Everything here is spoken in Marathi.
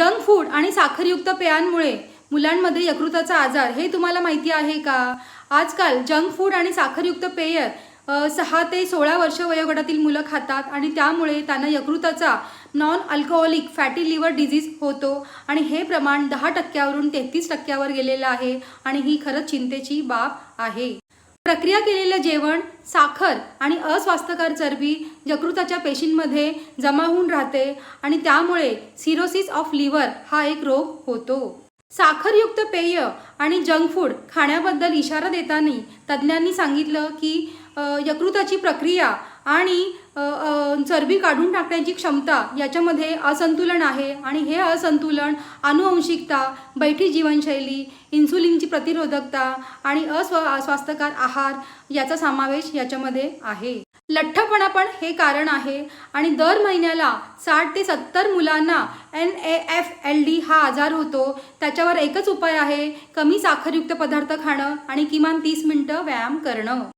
जंक फूड आणि साखरयुक्त पेयांमुळे मुलांमध्ये यकृताचा आजार हे तुम्हाला माहिती आहे का? आजकाल जंक फूड आणि साखरयुक्त पेय सहा ते सोळा वर्ष वयोगटातील मुलं खातात आणि त्यामुळे त्यांना यकृताचा non alcoholic fatty liver disease होतो आणि हे प्रमाण दहा टक्क्यावरून तेहतीस टक्क्यावर गेलेलं आहे आणि ही खरंच चिंतेची बाब आहे. प्रक्रिया केलेलं जेवण साखर आणि अस्वास्थ्यकर चरबी यकृताच्या पेशींमध्ये जमा होऊन राहते आणि त्यामुळे सिरोसिस ऑफ लिव्हर हा एक रोग होतो. साखरयुक्त पेय आणि जंक फूड खाण्याबद्दल इशारा देताना तज्ज्ञांनी सांगितलं की यकृताची प्रक्रिया आणि चरबी काढून टाकण्याची क्षमता याच्यामध्ये असंतुलन आहे. आणि हे असंतुलन अनुवंशिकता बैठी जीवनशैली इन्सुलिनची प्रतिरोधकता आणि अस्व अस्वास्थकार आहार याचा समावेश याच्यामध्ये आहे. लठ्ठपणा पण हे कारण आहे आणि दर महिन्याला साठ ते सत्तर मुलांना N A F L D हा आजार होतो. त्याच्यावर एकच उपाय आहे कमी साखरयुक्त पदार्थ खाणं आणि किमान तीस मिनटं व्यायाम करणं.